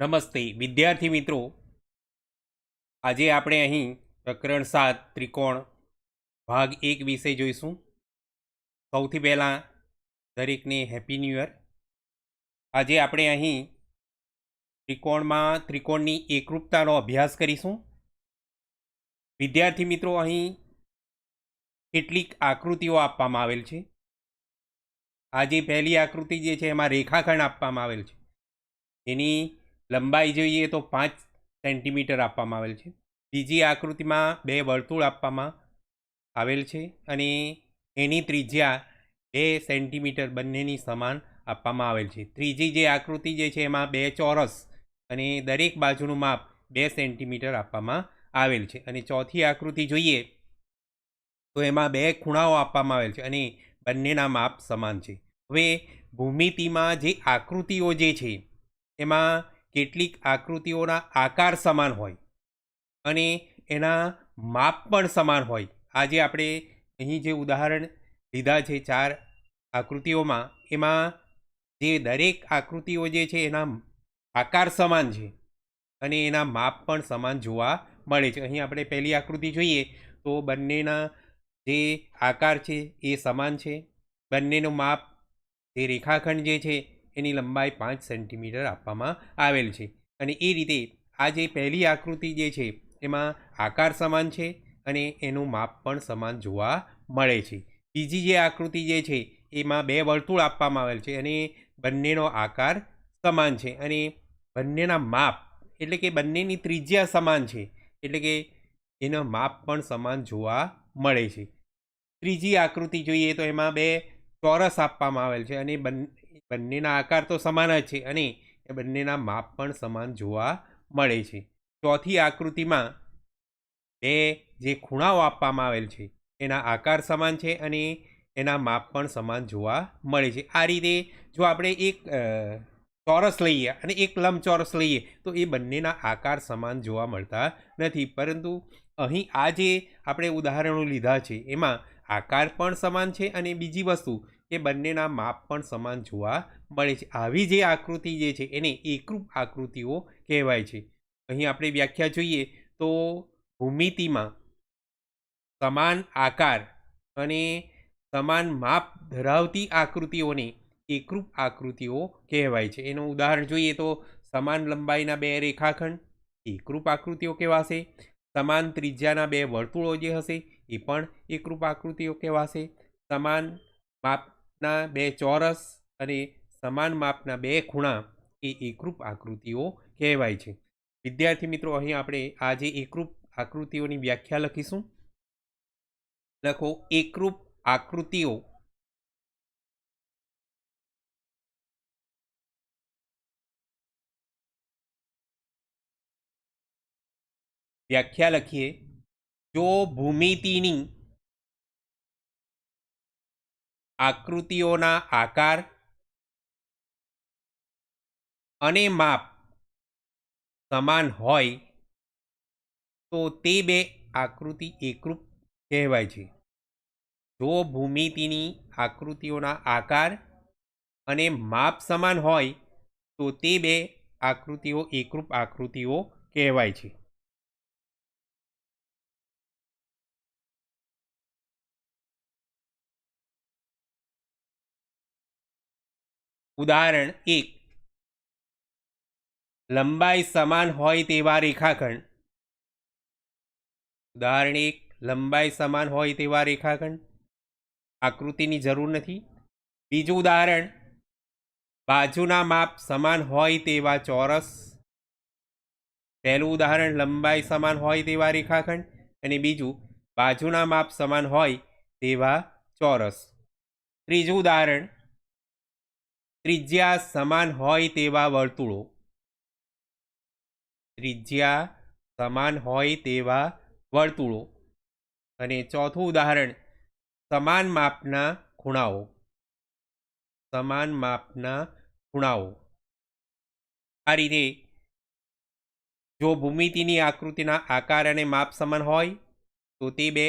નમસ્તે, વિદ્યાર્થી મિત્રો. આજે આપણે અહીં પ્રકરણ સાત, ત્રિકોણ, ભાગ એક વિશે જોઈશું. સૌથી પહેલાં દરેકને હેપી ન્યૂ યર આજે આપણે અહીં ત્રિકોણમાં ત્રિકોણની એકરૂપતાનો અભ્યાસ કરીશું. વિદ્યાર્થી મિત્રો, અહીં કેટલીક આકૃતિઓ આપવામાં આવેલ છે. આજે પહેલી આકૃતિ જે છે, એમાં રેખાખંડ આપવામાં આવેલ છે. એની લંબાઈ જોઈએ તો પાંચ સેન્ટીમીટર આપવામાં આવેલ છે. બીજી આકૃતિમાં બે વર્તુળ આપવામાં આવેલ છે અને એની ત્રિજ્યા બે સેન્ટીમીટર બંનેની સમાન આપવામાં આવેલ છે. ત્રીજી જે આકૃતિ જે છે એમાં બે ચોરસ અને દરેક બાજુનું માપ બે સેન્ટીમીટર આપવામાં આવેલ છે. અને ચોથી આકૃતિ જોઈએ તો એમાં બે ખૂણાઓ આપવામાં આવેલ છે અને બંનેના માપ સમાન છે. હવે ભૂમિતિમાં જે આકૃતિઓ જે છે એમાં કેટલીક આકૃતિઓના આકાર સમાન હોય અને એના માપ પણ સમાન હોય. આજે આપણે અહીં જે ઉદાહરણ લીધા છે ચાર આકૃતિઓમાં, એમાં જે દરેક આકૃતિઓ જે છે એના આકાર સમાન છે અને એના માપ પણ સમાન જોવા મળે છે. અહીં આપણે પહેલી આકૃતિ જોઈએ તો બંનેના જે આકાર છે એ સમાન છે. બંનેનું માપ, જે રેખાખંડ જે છે એની લંબાઈ પાંચ સેન્ટીમીટર આપવામાં આવેલ છે. અને એ રીતે આ જે પહેલી આકૃતિ જે છે, એમાં આકાર સમાન છે અને એનું માપ પણ સમાન જોવા મળે છે. બીજી જે આકૃતિ જે છે, એમાં બે વર્તુળ આપવામાં આવેલ છે અને બંનેનો આકાર સમાન છે અને બંનેના માપ એટલે કે બંનેની ત્રિજ્યા સમાન છે એટલે કે એનો માપ પણ સમાન જોવા મળે છે. ત્રીજી આકૃતિ જોઈએ તો એમાં બે ચોરસ આપવામાં આવેલ છે અને બંને બંનેના આકાર તો સમાન જ છે અને એ બંનેના માપ પણ સમાન જોવા મળે છે. ચોથી આકૃતિમાં બે જે ખૂણાઓ આપવામાં આવેલ છે, એના આકાર સમાન છે અને એના માપ પણ સમાન જોવા મળે છે. આ રીતે જો આપણે એક ચોરસ લઈએ અને એક લંબચોરસ લઈએ, તો એ બંનેના આકાર સમાન જોવા મળતા નથી. પરંતુ અહીં આ જે આપણે ઉદાહરણો લીધા છે, એમાં આકાર પણ સમાન છે અને બીજી વસ્તુ કે બંનેના માપ પણ સમાન જોવા મળે છે. આવી જે આકૃતિ જે છે, એને એકરૂપ આકૃતિઓ કહેવાય છે. અહીં આપણે વ્યાખ્યા જોઈએ તો ભૂમિતિમાં સમાન આકાર અને સમાન માપ ધરાવતી આકૃતિઓને એકરૂપ આકૃતિઓ કહેવાય છે. એનું ઉદાહરણ જોઈએ તો સમાન લંબાઈના બે રેખાખંડ, એકરૂપ આકૃતિઓ કહેવાશે. સમાન ત્રિજ્યાના બે વર્તુળો જે હશે, એ પણ એકરૂપ આકૃતિઓ કહેવાશે. સમાન માપના બે ચોરસ અને સમાન માપના બે ખૂણા એ એકરૂપ આકૃતિઓ કહેવાય છે. વિદ્યાર્થી મિત્રો, અહીં આપણે આ જે એકરૂપ આકૃતિઓની વ્યાખ્યા લખીશું. લખો, એકરૂપ આકૃતિઓ. વ્યાખ્યા લખીએ. જો ભૂમિતિની આકૃતિઓના આકાર અને માપ સમાન હોય તો તે બે આકૃતિ એકરૂપ કહેવાય છે. જો ભૂમિતિની આકૃતિઓના આકાર અને માપ સમાન હોય તો તે બે આકૃતિઓ એકરૂપ આકૃતિઓ કહેવાય છે. ઉદાહરણ એક. લંબાઈ સમાન હોય તેવા રેખાખંડ. ઉદાહરણ એક, લંબાઈ સમાન હોય તેવા રેખાખંડ. આકૃતિની જરૂર નથી. બીજું ઉદાહરણ, બાજુના માપ સમાન હોય તેવા ચોરસ. પહેલું ઉદાહરણ, લંબાઈ સમાન હોય તેવા રેખાખંડ અને બીજું, બાજુના માપ સમાન હોય તેવા ચોરસ. ત્રીજું ઉદાહરણ ત્રિજ્યા સમાન હોય તેવા વર્તુળો. ત્રિજ્યા સમાન હોય તેવા વર્તુળો. અને ચોથું ઉદાહરણ, સમાન માપના ખૂણાઓ. સમાન માપના ખૂણાઓ. આ રીતે જો ભૂમિતિની આકૃતિના આકાર અને માપ સમાન હોય, તો તે બે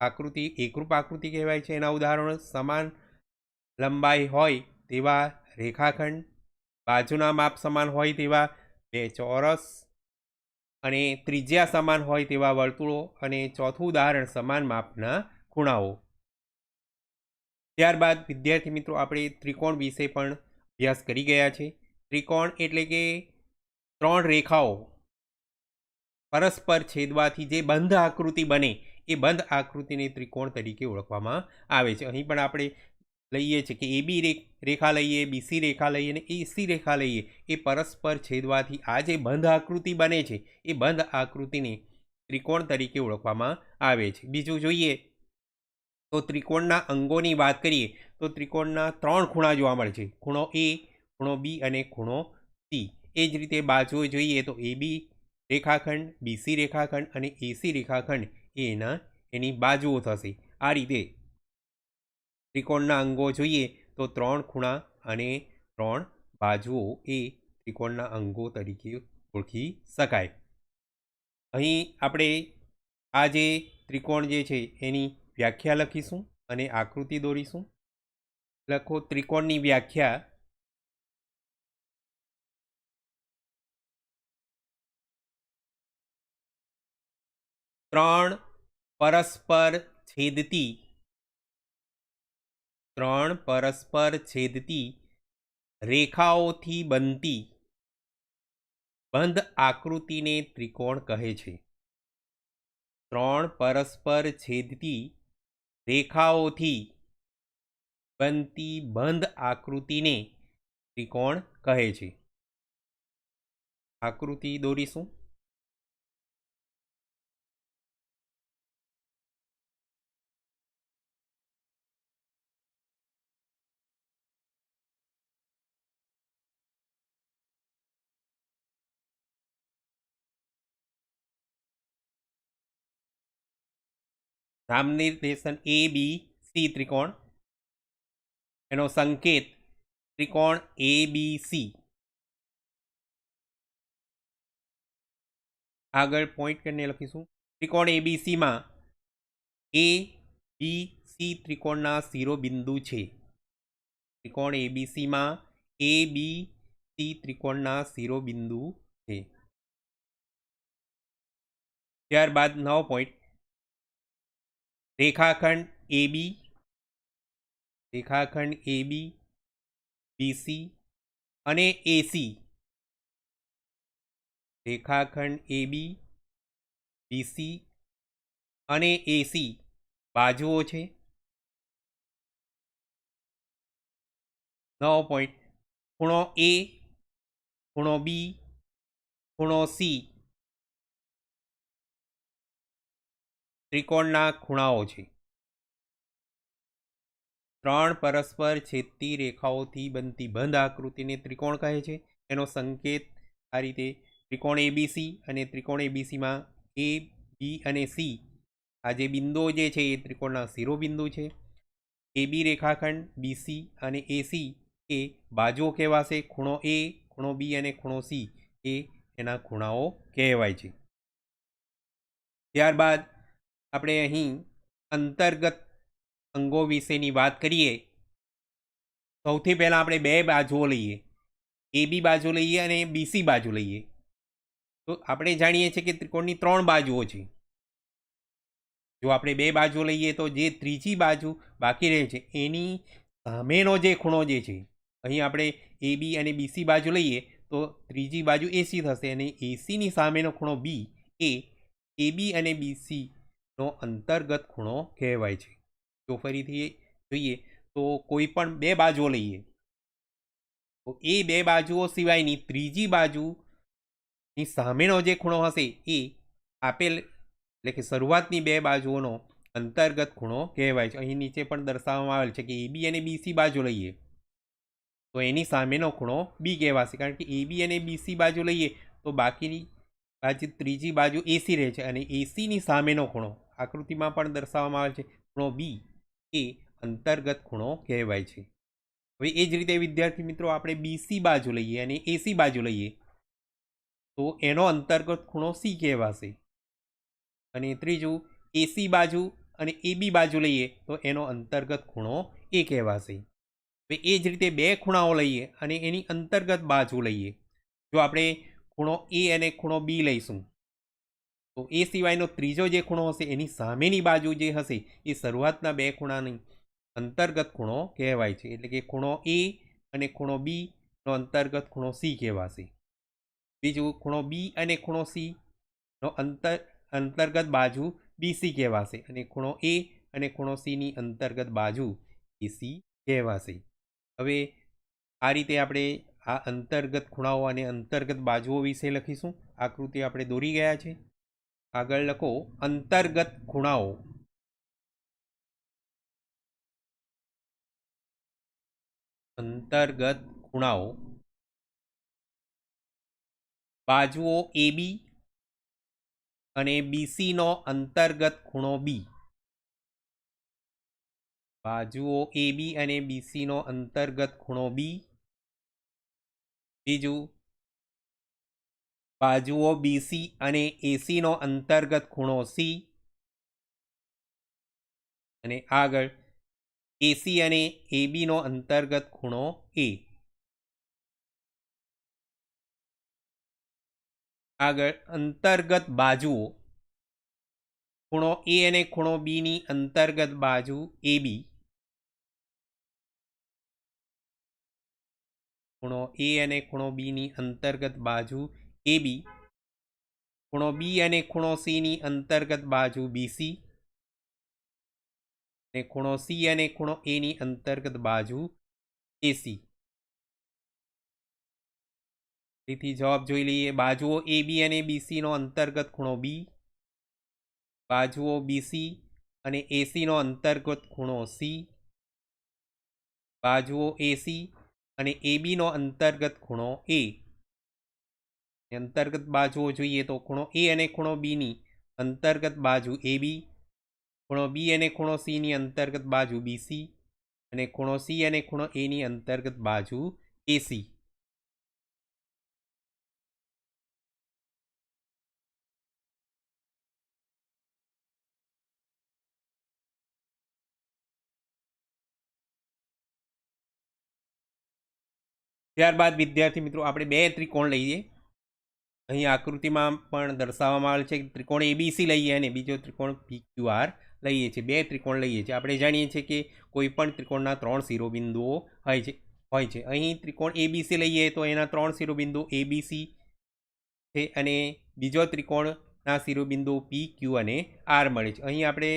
આકૃતિ, એકરૂપ આકૃતિ કહેવાય છે એના ઉદાહરણો. સમાન લંબાઈ હોય તેવા રેખાખંડ બાજુના માપ સમાન હોય તેવા બે ચોરસ અને ત્રિજ્યા સમાન હોય તેવા વર્તુળો અને ચોથું ઉદાહરણ સમાન માપના ખૂણાઓ. ત્યારબાદ વિદ્યાર્થી મિત્રો, આપણે ત્રિકોણ વિશે પણ અભ્યાસ કરી ગયા છે. ત્રિકોણ એટલે કે ત્રણ રેખાઓ પરસ્પર છેદવાથી જે બંધ આકૃતિ બને એ બંધ આકૃતિને ત્રિકોણ તરીકે ઓળખવામાં આવે છે. અહીં પણ આપણે લઈએ છીએ કે એ બી રેખા લઈએ બીસી રેખા લઈએ અને એસી રેખા લઈએ, એ પરસ્પર છેદવાથી આ જે બંધ આકૃતિ બને છે, એ બંધ આકૃતિને ત્રિકોણ તરીકે ઓળખવામાં આવે છે. બીજું જોઈએ તો ત્રિકોણના અંગોની વાત કરીએ તો ત્રિકોણના ત્રણ ખૂણા જોવા મળે છે, ખૂણો એ, ખૂણો બી અને ખૂણો સી. એ જ રીતે બાજુઓ જોઈએ તો એ બી રેખાખંડ બીસી રેખાખંડ અને એસી રેખાખંડ, એના, એની બાજુઓ થશે. આ રીતે ત્રિકોણના અંગો જોઈએ તો ત્રણ ખૂણા અને ત્રણ બાજુઓ એ ત્રિકોણના અંગો તરીકે ઓળખી શકાય. અહીં આપણે આ જે ત્રિકોણ જે છે એની વ્યાખ્યા લખીશું અને આકૃતિ દોરીશું. લખો ત્રિકોણની વ્યાખ્યા. ત્રણ પરસ્પર છેદતી ત્રણ પરસ્પર છેદતી રેખાઓથી બનતી બંધ આકૃતિને ત્રિકોણ કહે છે. ત્રણ પરસ્પર છેદતી રેખાઓથી બનતી બંધ આકૃતિને ત્રિકોણ કહે છે. આકૃતિ દોરીશું. નામ નિર્દેશન એ બી સી ત્રિકોણ. એનો સંકેત ત્રિકોણ એ બી સી આગળ પોઈન્ટ કરીને લખીશું. ત્રિકોણ એ બી સીમાં એ બી સી ત્રિકોણના શિરોબિંદુ છે. ત્રિકોણ એ બી સીમાં એ બી સી ત્રિકોણના શિરોબિંદુ છે. ત્યારબાદ નવો પોઈન્ટ રેખાખંડ એ બી રેખાખંડ એ બી બીસી અને એસી રેખાખંડ એ બી બીસી અને એસી બાજુઓ છે. નવો પોઈન્ટ ખૂણો એ ખૂણો બી ખૂણો સી ત્રિકોણના ખૂણાઓ છે. ત્રણ પરસ્પર છેદતી રેખાઓથી બનતી બંધ આકૃતિને ત્રિકોણ કહે છે. એનો સંકેત આ રીતે ત્રિકોણ એબીસી અને ત્રિકોણ એબીસીમાં એ બી અને સી આ જે બિંદુઓ જે છે એ ત્રિકોણના શિરોબિંદુ છે. એબી રેખાખંડ બીસી અને એસી એ બાજુઓ કહેવાશે. ખૂણો એ ખૂણો બી અને ખૂણો સી એ એના ખૂણાઓ કહેવાય છે. ત્યારબાદ આપણે અહીં અંતર્ગત અંગો વિશેની વાત કરીએ. સૌથી પહેલાં આપણે બે બાજુઓ લઈએ. એ બી બાજુ લઈએ અને બીસી બાજુ લઈએ. તો આપણે જાણીએ છીએ કે ત્રિકોણની ત્રણ બાજુઓ છે. જો આપણે બે બાજુ લઈએ તો જે ત્રીજી બાજુ બાકી રહે છે, એની સામેનો જે ખૂણો જે છે, અહીં આપણે એ બી અને બીસી બાજુ લઈએ, તો ત્રીજી બાજુ એસી થશે અને એસીની સામેનો ખૂણો બી એ એ બી અને બીસી નો અંતર્ગત ખૂણો કહેવાય છે. જો ફરીથી જોઈએ તો કોઈ પણ બે બાજુઓ લઈએ. તો એ બે બાજુઓ સિવાયની ત્રીજી બાજુની સામેનો જે ખૂણો હશે એ આપેલ, એટલે કે શરૂઆતની બે બાજુઓનો અંતર્ગત ખૂણો કહેવાય છે. અહીં નીચે પણ દર્શાવવામાં આવેલ છે કે એ બી અને બીસી બાજુ લઈએ. તો એની સામેનો ખૂણો બી કહેવાશે. કારણ કે એ બી અને બીસી બાજુ લઈએ તો બાકીની બાજુ ત્રીજી બાજુ એસી રહે છે અને એસીની સામેનો ખૂણો આકૃતિમાં પણ દર્શાવવામાં આવે છે. ખૂણો બી એ અંતર્ગત ખૂણો કહેવાય છે. હવે એ જ રીતે, વિદ્યાર્થી મિત્રો, આપણે બીસી બાજુ લઈએ અને એસી બાજુ લઈએ. તો એનો અંતર્ગત ખૂણો સી કહેવાશે. અને ત્રીજું એસી બાજુ અને એ બી બાજુ લઈએ, તો એનો અંતર્ગત ખૂણો એ કહેવાશે. હવે એ જ રીતે બે ખૂણાઓ લઈએ અને એની અંતર્ગત બાજુ લઈએ. જો આપણે ખૂણો એ અને ખૂણો બી લઈશું તો એ સિવાયનો ત્રીજો જે ખૂણો હશે, એની સામેની બાજુ જે હશે, એ શરૂઆતના બે ખૂણાની અંતર્ગત ખૂણો કહેવાય છે. એટલે કે ખૂણો એ અને ખૂણો બીનો અંતર્ગત ખૂણો સી કહેવાશે. બીજું ખૂણો બી અને ખૂણો સીનો અંતર, અંતર્ગત બાજુ બીસી કહેવાશે અને ખૂણો એ અને ખૂણો સીની અંતર્ગત બાજુ એસી કહેવાશે. હવે આ રીતે આપણે આ અંતર્ગત ખૂણાઓ અને અંતર્ગત બાજુઓ વિશે લખીશું. આકૃતિ આપણે દોરી ગયા છે. આગળ લખો, અંતર્ગત ખૂણાઓ. અંતર્ગત ખૂણાઓ. બાજુઓ એ બી અને બીસીનો અંતર્ગત ખૂણો બી બાજુઓ એ બી અને બીસીનો અંતર્ગત ખૂણો બી બીજું બાજુઓ બીસી અને એસીનો અંતર્ગત ખૂણો સી અને આગળ એસી અને એબીનો અંતર્ગત ખૂણો એ આગળ અંતર્ગત બાજુઓ. ખૂણો એ અને ખૂણો બીની અંતર્ગત બાજુ એ બી ખૂણો એ અને ખૂણો બીની અંતર્ગત બાજુ એ બી. ખૂણો બી અને ખૂણો સીની અંતર્ગત બાજુ બીસી અને ખૂણો સી અને ખૂણો એની અંતર્ગત બાજુ એસી તેથી જવાબ જોઈ લઈએ. બાજુઓ એ બી અને બીસીનો અંતર્ગત ખૂણો બી. બાજુઓ બીસી અને એસીનો અંતર્ગત ખૂણો સી. બાજુઓ એસી અને એબીનો અંતર્ગત ખૂણો એ. અંતર્ગત બાજુઓ જોઈએ તો ખૂણો એ અને ખૂણો બીની અંતર્ગત બાજુ એ બી ખૂણો બી અને ખૂણો સીની અંતર્ગત બાજુ બીસી અને ખૂણો સી અને ખૂણો એની અંતર્ગત બાજુ એસી ત્યારબાદ વિદ્યાર્થી મિત્રો આપણે બે ત્રિકોણ લઈએ. અહીં આકૃતિમાં પણ દર્શાવવામાં આવેલ છે કે ત્રિકોણ એબીસી લઈએ અને બીજો ત્રિકોણ પીક્યુઆર લઈએ છીએ. બે ત્રિકોણ લઈએ છીએ. આપણે જાણીએ છીએ કે કોઈપણ ત્રિકોણના ત્રણ શિરોબિંદુઓ હોય છે હોય છે. અહીં ત્રિકોણ એબીસી લઈએ તો એના ત્રણ શિરોબિંદુ એબીસી છે અને બીજો ત્રિકોણના શિરોબિંદુ પી ક્યુ અને આર મળે છે. અહીં આપણે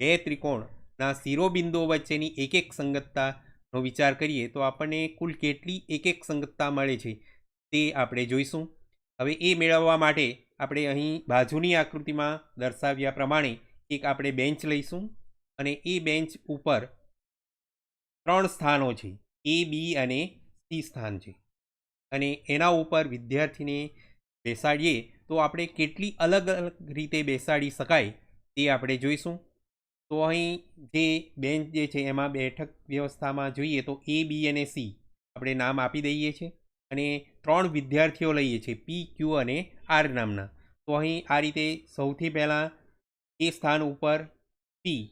બે ત્રિકોણના શિરોબિંદુઓ વચ્ચેની એક એક સંગતતાનો વિચાર કરીએ તો આપણને કુલ કેટલી એક એક સંગતતા મળે છે તે આપણે જોઈશું. હવે એ મેળવવા માટે આપણે અહીં બાજુની આકૃતિમાં દર્શાવ્યા પ્રમાણે એક આપણે બેન્ચ લઈશું અને એ બેન્ચ ઉપર ત્રણ સ્થાનો છે, એ, બી અને સી સ્થાન છે. અને એના ઉપર વિદ્યાર્થીને બેસાડીએ તો આપણે કેટલી અલગ અલગ રીતે બેસાડી શકાય તે આપણે જોઈશું. તો અહીં જે બેન્ચ જે છે એમાં બેઠક વ્યવસ્થામાં જોઈએ તો એ, બી અને સી આપણે નામ આપી દઈએ છીએ. અને ત્રણ વિદ્યાર્થીઓ લઈએ છીએ, પી, ક્યુ અને આર નામના. તો અહીં આ રીતે સૌથી પહેલાં એ સ્થાન ઉપર પી,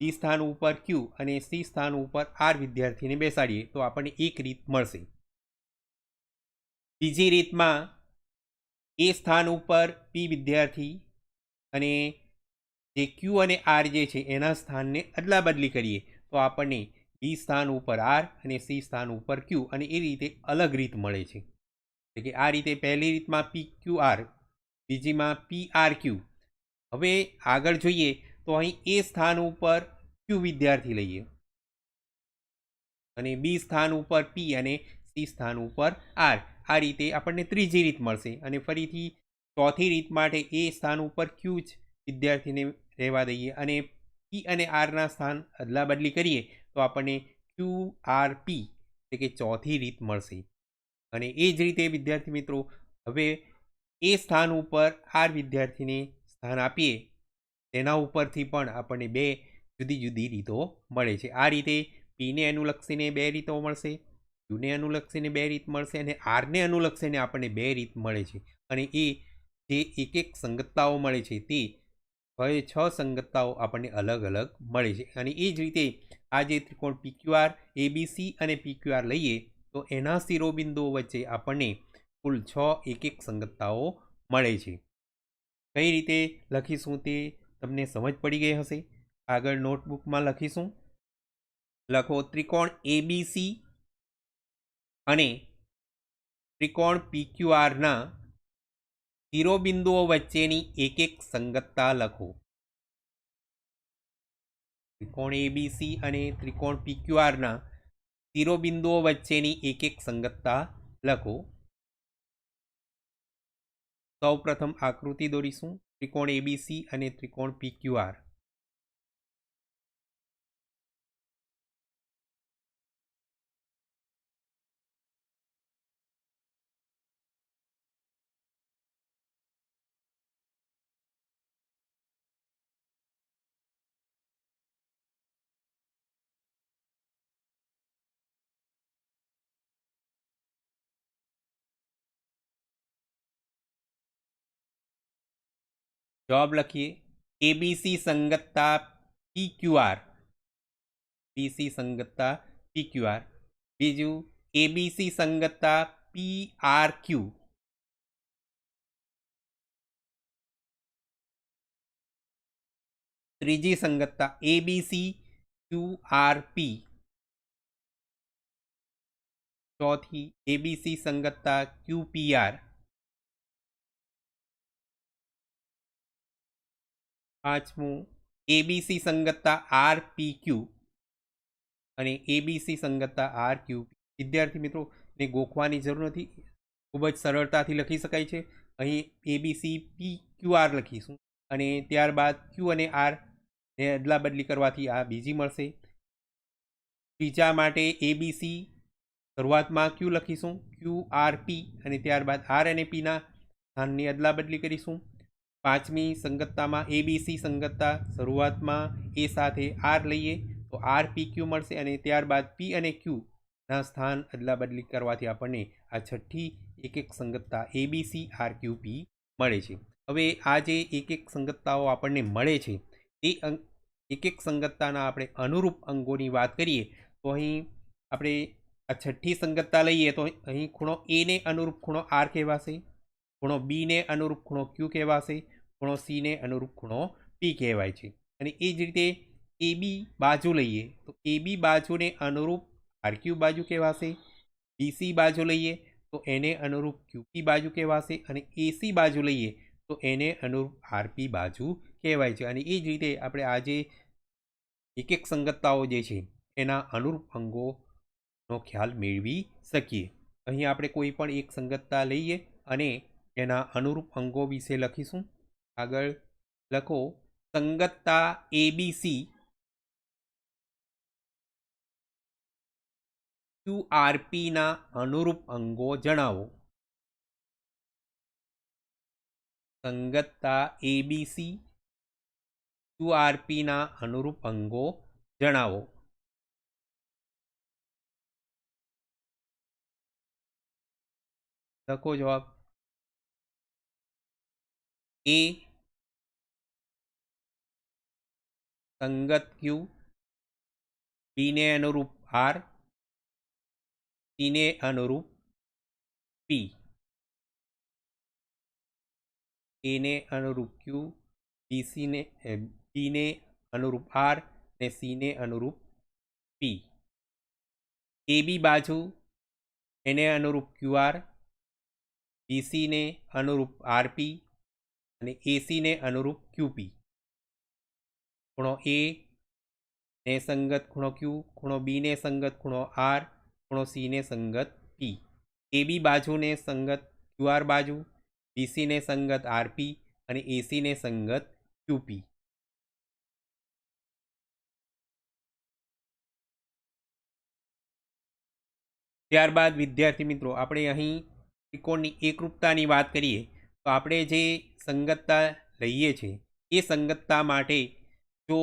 બી સ્થાન ઉપર ક્યુ અને સી સ્થાન ઉપર આર વિદ્યાર્થીને બેસાડીએ, તો આપણને એક રીત મળશે. બીજી રીતમાં એ સ્થાન ઉપર પી વિદ્યાર્થી અને જે ક્યુ અને આર જે છે, એના સ્થાનને અદલા બદલી કરીએ, તો આપણને બી સ્થાન ઉપર આર અને સી સ્થાન ઉપર ક્યુ અને એ રીતે અલગ રીત મળે છે. એટલે કે આ રીતે પહેલી રીતમાં પી ક્યુ આર, બીજીમાં પી આર ક્યુ. હવે આગળ જોઈએ તો અહીં એ સ્થાન ઉપર ક્યુ વિદ્યાર્થી લઈએ. અને બી સ્થાન ઉપર પી અને સી સ્થાન ઉપર આર. આ રીતે આપણને ત્રીજી રીત મળશે અને ફરીથી ચોથી રીત માટે એ સ્થાન ઉપર ક્યુ જ વિદ્યાર્થીને રહેવા દઈએ અને પી અને આરના સ્થાન અદલા બદલી કરીએ તો આપણને ક્યુ આર પી એટલે કે ચોથી રીત મળશે. અને એ જ રીતે વિદ્યાર્થી મિત્રો, હવે એ સ્થાન ઉપર આર વિદ્યાર્થીને સ્થાન આપીએ, તેના ઉપરથી પણ આપણને બે જુદી જુદી રીતો મળે છે. આ રીતે પીને અનુલક્ષીને બે રીતો મળશે ક્યુને અનુલક્ષીને બે રીત મળશે અને આરને અનુલક્ષીને આપણને બે રીત મળે છે. અને એ જે એક એક સંગતતાઓ મળે છે તે હવે છ સંગતતાઓ આપણને અલગ અલગ મળે છે. અને એ જ રીતે આ જે ત્રિકોણ પીક્યુઆર એબીસી અને પીક્યુઆર લઈએ, તો એના શિરોબિંદુઓ વચ્ચે આપણને કુલ છ એક એક સંગતતાઓ મળે છે. કઈ રીતે લખીશું તે તમને સમજ પડી ગઈ હશે. આગળ નોટબુકમાં લખીશું. લખો ત્રિકોણ એબીસી અને ત્રિકોણ પીક્યુઆરના શિરોબિંદુઓ વચ્ચેની એક એક સંગતતા લખો. ત્રિકોણ એબીસી અને ત્રિકોણ પીક્યુઆરના શિરોબિંદુઓ વચ્ચેની એક એક સંગતતા લખો. સૌ પ્રથમ આકૃતિ દોરીશું. ત્રિકોણ એબીસી અને ત્રિકોણ પીક્યુઆર જવાબ લખીએ એબીસી સંગતતા પી ક્યુઆર બીસી સંગતતા પી ક્યુઆર બીજું એબીસી સંગતતા પી આર ક્યુ ત્રીજી સંગતતા એબીસી ક્યુ આર પી ચોથી એબીસી સંગતતા ક્યુ પી આર પાંચમું એબીસી સંગતતા આર પી ક્યુ અને એબીસી સંગતતા આર ક્યુ વિદ્યાર્થી મિત્રો, ને ગોખવાની જરૂર નથી. ખૂબ જ સરળતાથી લખી શકાય છે. અહીં એબીસી પી ક્યુ આર લખીશું અને ત્યારબાદ ક્યુ અને આર ને અદલા બદલી કરવાથી આ બીજી મળશે. ત્રીજા માટે એબીસી શરૂઆતમાં ક્યુ લખીશું ક્યુ આર પી અને ત્યારબાદ આર અને પીના સ્થાનની અદલા બદલી કરીશું. પાંચમી સંગતતામાં એબીસી સંગતતા શરૂઆતમાં એ સાથે આર લઈએ, તો આર પી ક્યુ મળશે અને ત્યારબાદ પી અને ક્યુના સ્થાન અદલા બદલી કરવાથી આપણને આ છઠ્ઠી એક એક સંગતતા એબીસી આર ક્યુ પી મળે છે. હવે આ જે એક એક સંગતતાઓ આપણને મળે છે, એ અંગ એક એક સંગતતાના આપણે અનુરૂપ અંગોની વાત કરીએ, તો અહીં આપણે આ છઠ્ઠી સંગતતા લઈએ, તો અહીં ખૂણો એને અનુરૂપ ખૂણો આર કહેવાશે, ખૂણો બીને અનુરૂપ ખૂણો ક્યુ કહેવાશે ખૂણો સીને અનુરૂપ ખૂણો પી કહેવાય છે. અને એ જ રીતે એ બી બાજુ લઈએ તો એ બી બાજુને અનુરૂપ આરક્યુ બાજુ કહેવાશે બીસી બાજુ લઈએ તો એને અનુરૂપ ક્યુપી બાજુ કહેવાશે અને એસી બાજુ લઈએ તો એને અનુરૂપ આરપી બાજુ કહેવાય છે. અને એ જ રીતે આપણે આજે એક એક સંગતતાઓ જે છે એના અનુરૂપ અંગોનો ખ્યાલ મેળવી શકીએ. અહીં આપણે કોઈ પણ એક સંગતતા લઈએ અને એના અનુરૂપ અંગો વિશે લખીશું. આગળ લખો, સંગતતા એબીસી ક્યુઆરપીના અનુરૂપ અંગો જણાવો. સંગતતા એબીસી ક્યુઆરપીના અનુરૂપ અંગો જણાવો. લખો જવાબ. એ સંગત ક્યુ બીને અનુરૂપ આર સીને અનુરૂપ પી. એને અનુરૂપ ક્યુ. બીસીને બીને અનુરૂપ આર ને સીને અનુરૂપ પી. એ બી બાજુ એને અનુરૂપ ક્યુઆર બીસીને અનુરૂપ આરપી અને એસીને અનુરૂપ ક્યુપી ખૂણો એ ને સંગત ખૂણો ક્યુ ખૂણો બીને સંગત ખૂણો આર ખૂણો સીને સંગત પી એ બી બાજુને સંગત ક્યુઆર બાજુ બીસીને સંગત આરપી અને એસીને સંગત ક્યુપી ત્યારબાદ, વિદ્યાર્થી મિત્રો, આપણે અહીં ત્રિકોણની એકરૂપતાની વાત કરીએ. તો આપણે જે સંગતતા લઈએ છીએ એ સંગતતા માટે જો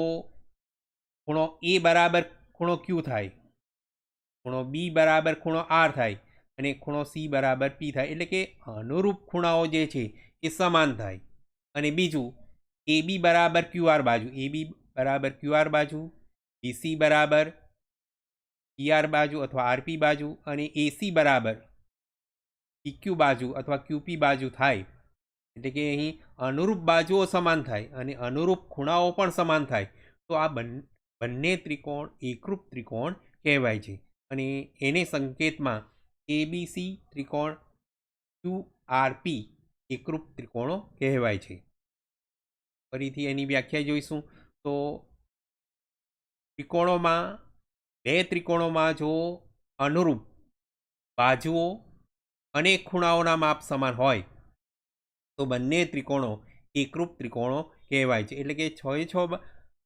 ખૂણો એ બરાબર ખૂણો ક્યુ થાય? ખૂણો બી બરાબર ખૂણો આર થાય અને ખૂણો સી બરાબર પી થાય. એટલે કે અનુરૂપ ખૂણાઓ જે છે એ સમાન થાય. અને બીજું, એ બી બરાબર ક્યુઆર બાજુ? એ બી બરાબર ક્યુઆર બાજુ? બીસી બરાબર પીઆર બાજુ અથવા આરપી બાજુ? અને એસી બરાબર પીક્યુ બાજુ અથવા ક્યુપી બાજુ થાય? એટલે કે અહીં અનુરૂપ બાજુઓ સમાન થાય અને અનુરૂપ ખૂણાઓ પણ સમાન થાય. તો આ બન ત્રિકોણ એકરૂપ ત્રિકોણ કહેવાય છે. અને એને સંકેતમાં એબીસી ત્રિકોણ ક્યુ આર પી એકરૂપ ત્રિકોણો કહેવાય છે. ફરીથી એની વ્યાખ્યા જોઈશું. તો ત્રિકોણોમાં, બે ત્રિકોણોમાં જો અનુરૂપ બાજુઓ અને ખૂણાઓના માપ સમાન હોય તો બંને ત્રિકોણો એકરૂપ ત્રિકોણો કહેવાય છે. એટલે કે છ એ છ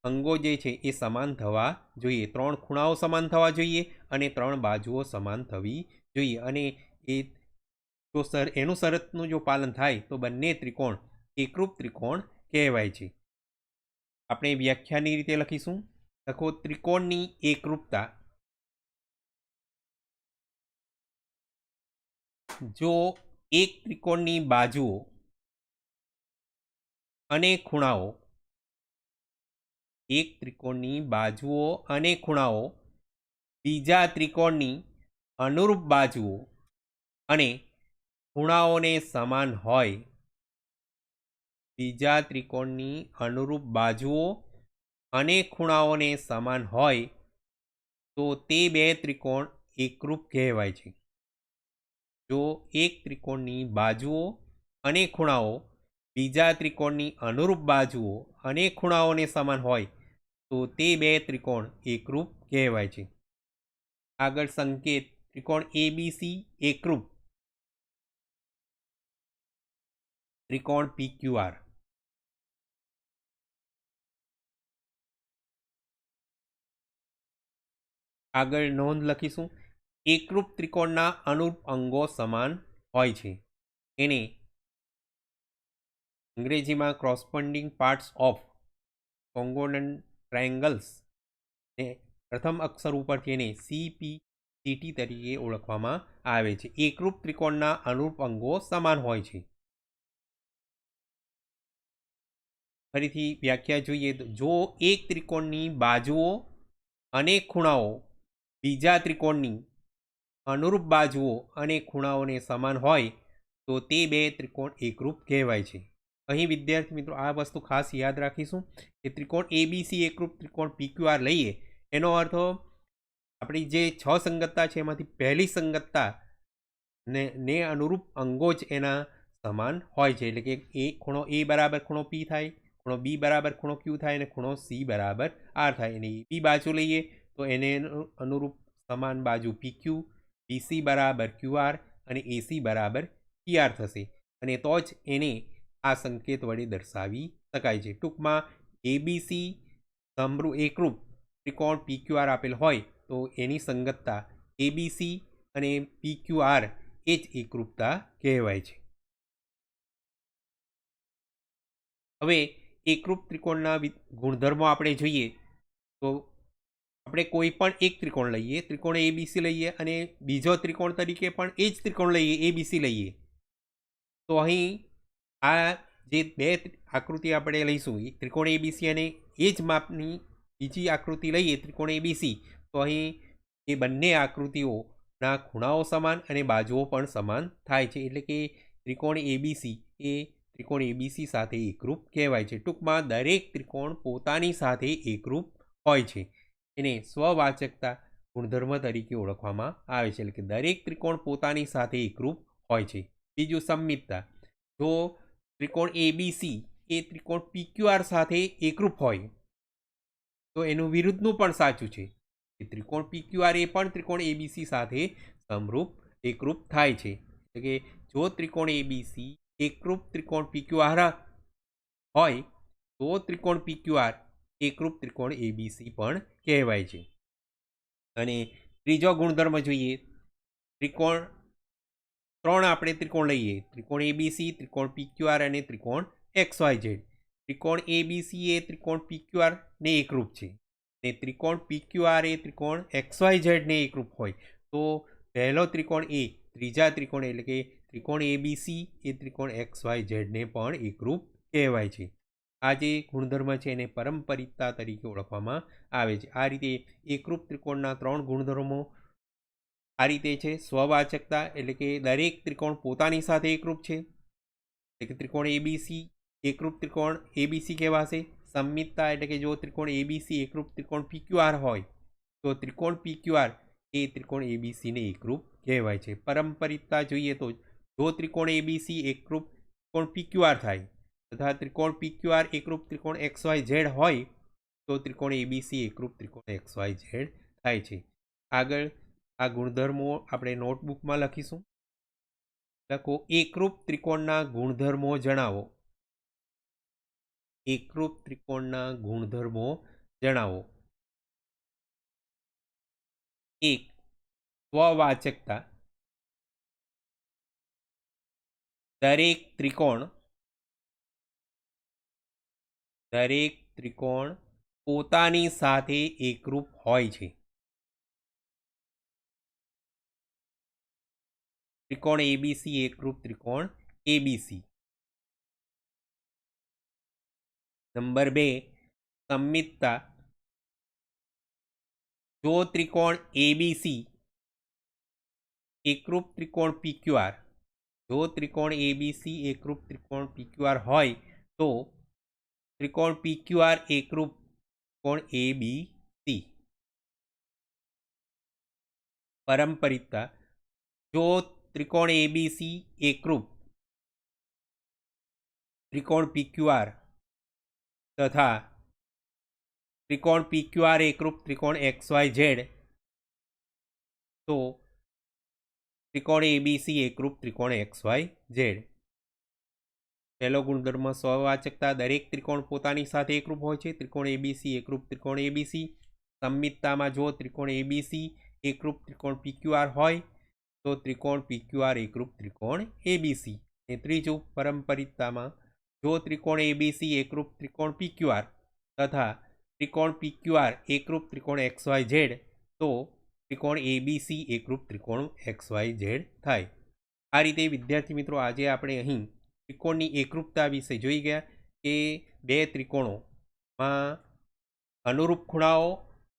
અંગો જે છે એ સમાન થવા જોઈએ. ત્રણ ખૂણાઓ સમાન થવા જોઈએ અને ત્રણ બાજુઓ સમાન થવી જોઈએ. અને એ જો સર, એનું શરતનું જો પાલન થાય તો બંને ત્રિકોણ એકરૂપ ત્રિકોણ કહેવાય છે. આપણે વ્યાખ્યાની રીતે લખીશું. લખો, ત્રિકોણની એકરૂપતા. જો એક ત્રિકોણની બાજુઓ અને ખૂણાઓ. એક ત્રિકોણની બાજુઓ અને ખૂણાઓ. બીજા ત્રિકોણની અનુરૂપ બાજુઓ. અને ખૂણાઓને સમાન હોય. બીજા ત્રિકોણની અનુરૂપ બાજુઓ અને ખૂણાઓને સમાન હોય. તો તે બે ત્રિકોણ એકરૂપ કહેવાય છે. જો એક ત્રિકોણની બાજુઓ અને ખૂણાઓ બીજા ત્રિકોણની અનુરૂપ બાજુઓ અનેક ખૂણાઓને સમાન હોય, તો તે બે ત્રિકોણ એકરૂપ કહેવાય છે. આગળ સંકેત, ત્રિકોણ એબીસી એકરૂપ. ત્રિકોણ પીક્યુઆર આગળ નોંધ લખીશું. એકરૂપ ત્રિકોણના અનુરૂપ અંગો સમાન હોય છે. એને અંગ્રેજીમાં corresponding parts of congruent triangles ને પ્રથમ અક્ષર ઉપરથી એને સીપી સીટી તરીકે ઓળખવામાં આવે છે. એકરૂપ ત્રિકોણના અનુરૂપ અંગો સમાન હોય છે. ફરીથી વ્યાખ્યા જોઈએ તો જો એક ત્રિકોણની બાજુઓ અને ખૂણાઓ બીજા ત્રિકોણની અનુરૂપ બાજુઓ અને ખૂણાઓને સમાન હોય તો તે બે ત્રિકોણ એકરૂપ કહેવાય છે. અહીં વિદ્યાર્થી મિત્રો આ વસ્તુ ખાસ યાદ રાખીશું કે ત્રિકોણ એબીસી એકરૂપ ત્રિકોણ પીક્યુઆર લઈએ, એનો અર્થ આપણી જે છ સંગતતા છે, એમાંથી પહેલી સંગતતા ને ને અનુરૂપ અંગો જ એના સમાન હોય છે. એટલે કે એ ખૂણો એ બરાબર ખૂણો પી થાય, ખૂણો બી બરાબર ખૂણો ક્યુ થાય અને ખૂણો સી બરાબર આર થાય. અને બી બાજુ લઈએ તો એને અનુ- અનુરૂપ સમાન બાજુ પી ક્યુ બીસી બરાબર ક્યુ આર અને એસી બરાબર પી આર થશે. અને તો જ એને આ સંકેત વડે દર્શાવી શકાય છે. ટૂંકમાં એબીસી સમરૂ એકરૂપ ત્રિકોણ પીક્યુઆર આપેલ હોય તો એની સંગતતા એબીસી અને પીક્યુઆર એ જ એકરૂપતા કહેવાય છે. હવે એકરૂપ ત્રિકોણના ગુણધર્મો આપણે જોઈએ તો આપણે કોઈ પણ એક ત્રિકોણ લઈએ, ત્રિકોણ એબીસી લઈએ અને બીજો ત્રિકોણ તરીકે પણ એ જ ત્રિકોણ લઈએ એબીસી લઈએ. તો અહીં આ જે બે આકૃતિ આપણે લઈશું, એ ત્રિકોણ એબીસી અને એ જ માપની બીજી આકૃતિ લઈએ, ત્રિકોણ એબીસી તો અહીં એ બંને આકૃતિઓના ખૂણાઓ સમાન અને બાજુઓ પણ સમાન થાય છે. એટલે કે ત્રિકોણ એબીસી એ ત્રિકોણ એબીસી સાથે એકરૂપ કહેવાય છે. ટૂંકમાં દરેક ત્રિકોણ પોતાની સાથે એકરૂપ હોય છે. એને સ્વવાચકતા ગુણધર્મ તરીકે ઓળખવામાં આવે છે. એટલે કે દરેક ત્રિકોણ પોતાની સાથે એકરૂપ હોય છે. બીજું સંમિતતા જો ત્રિકોણ એબીસી એ ત્રિકોણ પીક્યુઆર સાથે એકરૂપ હોય. તો એનું વિરુદ્ધનું પણ સાચું છે. કે ત્રિકોણ પીક્યુઆર એ પણ ત્રિકોણ એબીસી સાથે સમરૂપ, એકરૂપ થાય છે. એટલે કે જો ત્રિકોણ એબીસી એકરૂપ ત્રિકોણ પીક્યુઆર હોય, તો ત્રિકોણ પીક્યુઆર એકરૂપ ત્રિકોણ એબીસી પણ કહેવાય છે. અને ત્રીજો ગુણધર્મ જોઈએ. ત્રિકોણ ત્રણ આપણે ત્રિકોણ લઈએ. ત્રિકોણ એબીસી ત્રિકોણ પીક્યુઆર અને ત્રિકોણ એક્સ વાય ઝેડ ત્રિકોણ એબીસી એ ત્રિકોણ પીક્યુઆર ને એકરૂપ છે. ને ત્રિકોણ પીક્યુઆર એ ત્રિકોણ એક્સ વાય ઝેડને એકરૂપ હોય. તો પહેલો ત્રિકોણ એ ત્રીજા ત્રિકોણ એટલે કે ત્રિકોણ એબીસી એ ત્રિકોણ એક્સ વાય ઝેડને પણ એકરૂપ કહેવાય છે. આ જે ગુણધર્મ છે એને પરંપરિતતા તરીકે ઓળખવામાં આવે છે. આ રીતે એકરૂપ ત્રિકોણના ત્રણ ગુણધર્મો આ રીતે છે, સ્વવાચકતા એટલે કે દરેક ત્રિકોણ પોતાની સાથે એકરૂપ છે. એટલે કે ત્રિકોણ એબીસી એકરૂપ ત્રિકોણ એબીસી કહેવાશે. સંમિતતા એટલે કે જો ત્રિકોણ એબીસી એકરૂપ ત્રિકોણ પીક્યુઆર હોય, તો ત્રિકોણ પીક્યુઆર એ ત્રિકોણ એબીસીને એકરૂપ કહેવાય છે. પરંપરિકતા જોઈએ તો જો ત્રિકોણ એબીસી એકરૂપ ત્રિકોણ પીક્યુઆર થાય, તથા ત્રિકોણ પીક્યુઆર એકરૂપ ત્રિકોણ એક્સ વાય ઝેડ હોય, તો ત્રિકોણ એબીસી એકરૂપ ત્રિકોણ એક્સ વાય ઝેડ થાય છે. આગળ આ ગુણધર્મો આપણે નોટબુકમાં લખીશું. લખો, એકરૂપ ત્રિકોણના ગુણધર્મો જણાવો. એકરૂપ ત્રિકોણના ગુણધર્મો જણાવો. એક, સ્વવાચકતા. દરેક ત્રિકોણ દરેક ત્રિકોણ પોતાની સાથે એકરૂપ હોય છે. ત્રિકોણ એબીસી એકરૂપ ત્રિકોણ એબીસી નંબર બે, સંમિતતા. જો ત્રિકોણ એબીસી એકરૂપ ત્રિકોણ પીક્યુઆર જો ત્રિકોણ એબીસી એકરૂપ ત્રિકોણ પીક્યુઆર હોય, તો ત્રિકોણ પીક્યુઆર એકરૂપ ત્રિકોણ એબીસી પારંપરિકતા જો ત્રિકોણ એબીસી એકરૂપ ત્રિકોણ પીક્યુઆર તથા ત્રિકોણ પીક્યુઆર એકરૂપ ત્રિકોણ એક્સ વાય ઝેડ તો ત્રિકોણ એબીસી એકરૂપ ત્રિકોણ એક્સ વાય ઝેડ પહેલો ગુણધર્મ સ્વવાચકતા. દરેક ત્રિકોણ પોતાની સાથે એકરૂપ હોય છે. ત્રિકોણ એબીસી એકરૂપ ત્રિકોણ એબીસી સંમિતતામાં જો ત્રિકોણ એબીસી એકરૂપ ત્રિકોણ પીક્યુઆર હોય તો ત્રિકોણ પીક્યુઆર એકરૂપ ત્રિકોણ એબીસી અને ત્રીજું પારંપરિકતામાં જો ત્રિકોણ એબીસી એકરૂપ ત્રિકોણ પીક્યુઆર તથા ત્રિકોણ પીક્યુઆર એકરૂપ ત્રિકોણ એક્સ વાય ઝેડ તો ત્રિકોણ એબીસી એકરૂપ ત્રિકોણ એક્સ વાય ઝેડ થાય. આ રીતે વિદ્યાર્થી મિત્રો આજે આપણે અહીં ત્રિકોણની એકરૂપતા વિશે જોઈ ગયા કે બે ત્રિકોણોમાં અનુરૂપ ખૂણાઓ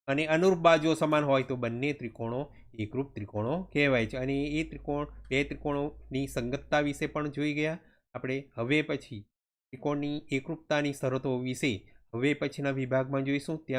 અને અનુરૂપ બાજુઓ સમાન હોય તો બંને ત્રિકોણો એકરૂપ ત્રિકોણો કહેવાય છે. અને એ ત્રિકોણ, બે ત્રિકોણોની સંગતતા વિશે પણ જોઈ ગયા. આપણે હવે પછી ત્રિકોણની એકરૂપતાની શરતો વિશે હવે પછીના વિભાગમાં જોઈશું. ત્યાં